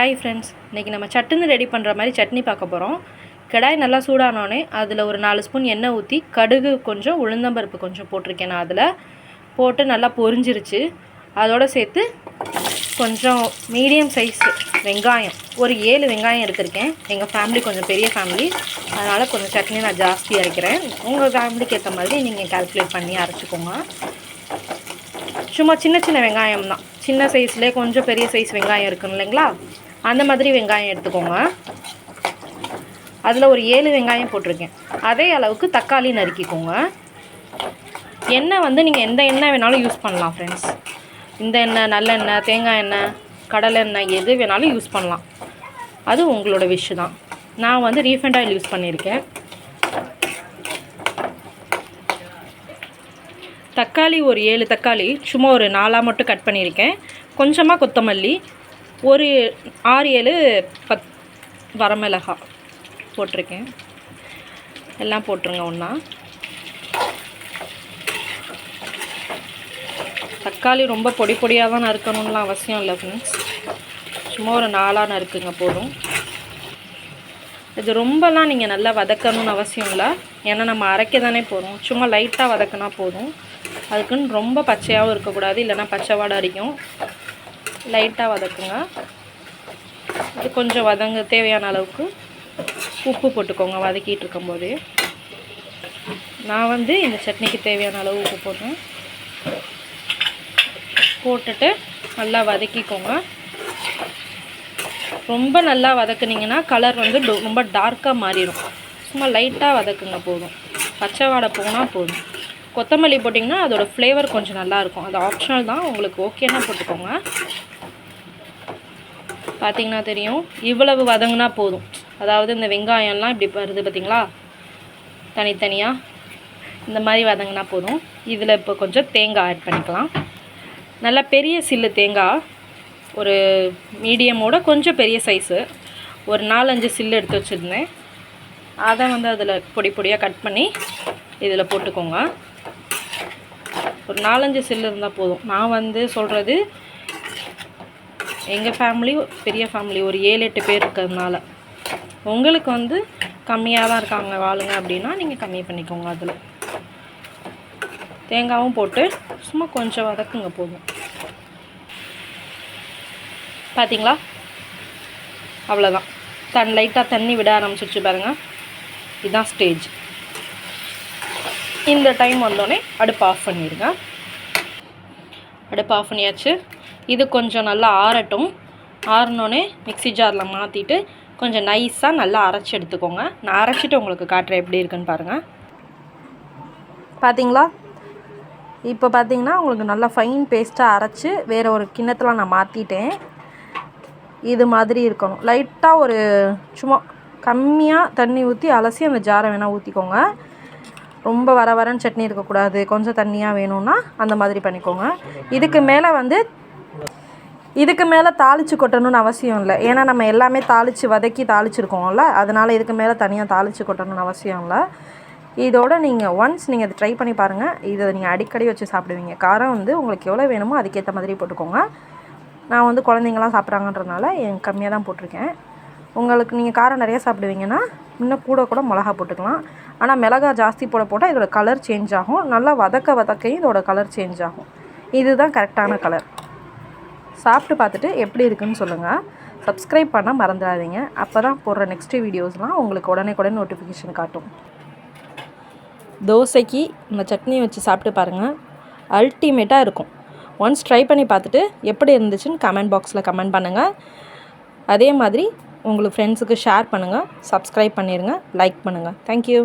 Hi friends இன்றைக்கி நம்ம சட்டுன்னு ரெடி பண்ணுற மாதிரி சட்னி பார்க்க போகிறோம் கடாய் நல்லா சூடானோடனே அதில் ஒரு நாலு ஸ்பூன் எண்ணெய் ஊற்றி கடுகு கொஞ்சம் உளுந்தம்பருப்பு கொஞ்சம் போட்டிருக்கேன் நான் அதில். போட்டு நல்லா பொரிஞ்சிருச்சு. அதோடு சேர்த்து கொஞ்சம் மீடியம் சைஸ் வெங்காயம். ஒரு ஏழு வெங்காயம் எடுத்திருக்கேன். எங்கள் ஃபேமிலி கொஞ்சம் பெரிய ஃபேமிலி அதனால் கொஞ்சம் சட்னி நான் ஜாஸ்தி அரைக்கிறேன். உங்கள் ஃபேமிலிக்கு ஏற்ற மாதிரி நீங்கள் கால்குலேட் பண்ணி அரைச்சிக்கோங்க. சும்மா சின்ன சின்ன வெங்காயம் தான் சின்ன சைஸ்லேயே கொஞ்சம் பெரிய சைஸ் வெங்காயம் இருக்கும் இல்லைங்களா? அந்த மாதிரி வெங்காயம் எடுத்துக்கோங்க. அதில் ஒரு ஏழு வெங்காயம் போட்டிருக்கேன். அதே அளவுக்கு தக்காளி நறுக்கிக்கோங்க. எண்ணெய் வந்து நீங்கள் எந்த எண்ணெய் வேணாலும் யூஸ் பண்ணலாம் ஃப்ரெண்ட்ஸ் இந்த எண்ணெய் நல்லெண்ணெய் தேங்காய் எண்ணெய் கடலை எண்ணெய் எது வேணாலும் யூஸ் பண்ணலாம். அது உங்களோட விஷ் தான். நான் வந்து ரீஃபண்ட் ஆயில் யூஸ் பண்ணியிருக்கேன். தக்காளி ஒரு ஏழு தக்காளி. சும்மா ஒரு நாலாக மட்டும் கட் பண்ணியிருக்கேன். கொஞ்சமாக கொத்தமல்லி ஒரு ஆறு ஏழு பத் வரமிளகா போட்டிருக்கேன். எல்லாம் போட்டுருங்க ஒன்றா தக்காளி ரொம்ப பொடி பொடியாக தான் நறுக்கணும்லாம் அவசியம் இல்லை ஃப்ரெண்ட்ஸ் சும்மா ஒரு நாளாக நறுக்குங்க போதும். இது ரொம்பலாம் நீங்கள் நல்லா வதக்கணும்னு அவசியம் இல்லை. ஏன்னா நம்ம அரைக்க தானே போகிறோம் சும்மா லைட்டாக வதக்கினா போதும். அதுக்குன்னு ரொம்ப பச்சையாகவும் இருக்கக்கூடாது. இல்லைன்னா பச்சை வாடை அடிக்கும் லைட்டாக வதக்குங்க. இது கொஞ்சம் வதங்க தேவையான அளவுக்கு உப்பு போட்டுக்கோங்க வதக்கிட்டு இருக்கும்போது. நான் வந்து இந்த சட்னிக்கு தேவையான அளவு உப்பு போடுறேன். போட்டுட்டு நல்லா வதக்கிக்கோங்க. ரொம்ப நல்லா வதக்குனிங்கன்னா கலர் வந்து ரொம்ப டார்க்காக மாறிடும். சும்மா லைட்டாக வதக்குங்க போதும். பச்சை வாடை போனால் போதும். கொத்தமல்லி போட்டிங்கன்னா அதோடய ஃப்ளேவர் கொஞ்சம் நல்லாயிருக்கும் அது ஆப்ஷனல் தான். உங்களுக்கு ஓகேன்னா போட்டுக்கோங்க. பார்த்தீங்கன்னா தெரியும். இவ்வளவு வதங்கினா போதும். அதாவது இந்த வெங்காயம்லாம் இப்படி வருது பார்த்தீங்களா தனித்தனியாக இந்த மாதிரி வதங்கினா போதும். இதில் இப்போ கொஞ்சம் தேங்காய் ஆட் பண்ணிக்கலாம். நல்லா பெரிய சில்லு தேங்காய். ஒரு மீடியமோட கொஞ்சம் பெரிய சைஸு ஒரு நாலஞ்சு சில்லு எடுத்து வச்சுருந்தேன். அதை வந்து அதில் பொடி பொடியாக கட் பண்ணி இதில் போட்டுக்கோங்க. ஒரு நாலஞ்சு சில்லு இருந்தால் போதும். நான் வந்து சொல்கிறது எங்கள் ஃபேமிலி பெரிய ஃபேமிலி ஒரு ஏழு எட்டு பேர் இருக்கிறதுனால. உங்களுக்கு வந்து கம்மியாக தான் இருக்காங்க வாளுங்க அப்படின்னா நீங்கள் கம்மி பண்ணிக்கோங்க அதில். தேங்காயும் போட்டு சும்மா கொஞ்சம் வதக்குங்க போதும். பார்த்தீங்களா அவ்வளோதான் தன் லைட்டாக தண்ணி விட ஆரம்பிச்சிச்சு பாருங்கள் இதுதான் ஸ்டேஜ் இந்த டைம் வந்தோடனே அடுப்பு ஆஃப் பண்ணிடுங்க. அடுப்பு ஆஃப் பண்ணியாச்சு. இது கொஞ்சம் நல்லா ஆறட்டும். ஆறினோடனே மிக்ஸி ஜாரில் மாற்றிட்டு கொஞ்சம் நைஸாக நல்லா அரைச்சி எடுத்துக்கோங்க. நான் அரைச்சிட்டு உங்களுக்கு காட்டுறேன் எப்படி இருக்குன்னு பாருங்கள் பார்த்தீங்களா இப்போ பார்த்தீங்கன்னா உங்களுக்கு நல்லா ஃபைன் பேஸ்ட்டாக அரைச்சி வேறு ஒரு கிண்ணத்தில் நான் மாற்றிட்டேன் இது மாதிரி இருக்கணும். லைட்டாக ஒரு சும்மா கம்மியாக தண்ணி ஊற்றி அலசி அந்த ஜாரை வேணால் ஊற்றிக்கோங்க ரொம்ப வர வரன்னு சட்னி இருக்கக்கூடாது. கொஞ்சம் தண்ணியாக வேணும்னா அந்த மாதிரி பண்ணிக்கோங்க. இதுக்கு மேலே வந்து இதுக்கு மேலே தாளித்து கொட்டணும்னு அவசியம் இல்லை. ஏன்னா நம்ம எல்லாமே தாளித்து வதக்கி தாளிச்சிருக்கோம்ல அதனால் இதுக்கு மேலே தனியாக தாளித்து கொட்டணும்னு அவசியம் இல்லை. இதோட நீங்கள் ஒன்ஸ் நீங்கள் அதை ட்ரை பண்ணி பாருங்கள் இதை நீங்கள் அடிக்கடி வச்சு சாப்பிடுவீங்க. காரம் வந்து உங்களுக்கு எவ்வளோ வேணுமோ அதுக்கேற்ற மாதிரி போட்டுக்கோங்க. நான் வந்து குழந்தைங்களாம் சாப்பிட்றாங்கன்றனால என் கம்மியாக தான் போட்டிருக்கேன். உங்களுக்கு நீங்கள் காரம் நிறையா சாப்பிடுவீங்கன்னா இன்னும் கூட கூட மிளகா போட்டுக்கலாம். ஆனால் மிளகா ஜாஸ்தி போட போட்டால் இதோட கலர் சேஞ்ச் ஆகும். நல்லா வதக்க வதக்கையும் இதோட கலர் சேஞ்ச் ஆகும். இதுதான் கரெக்டான கலர் சாப்பிட்டு பார்த்துட்டு எப்படி இருக்குன்னு சொல்லுங்கள் சப்ஸ்கிரைப் பண்ண மறந்துடாதீங்க. அப்போ தான் போடுற நெக்ஸ்ட் வீடியோஸ்லாம் உங்களுக்கு உடனே உடனே நோட்டிஃபிகேஷன் காட்டும். தோசைக்கு இந்த சட்னியை வச்சு சாப்பிட்டு பாருங்கள் அல்டிமேட்டாக இருக்கும். ஒன்ஸ் ட்ரை பண்ணி பார்த்துட்டு எப்படி இருந்துச்சுன்னு கமெண்ட் பாக்ஸில் கமெண்ட் பண்ணுங்கள் அதே மாதிரி உங்களுக்கு ஃப்ரெண்ட்ஸுக்கு ஷேர் பண்ணுங்கள் சப்ஸ்கிரைப் பண்ணிடுங்க லைக் பண்ணுங்கள் தேங்க்யூ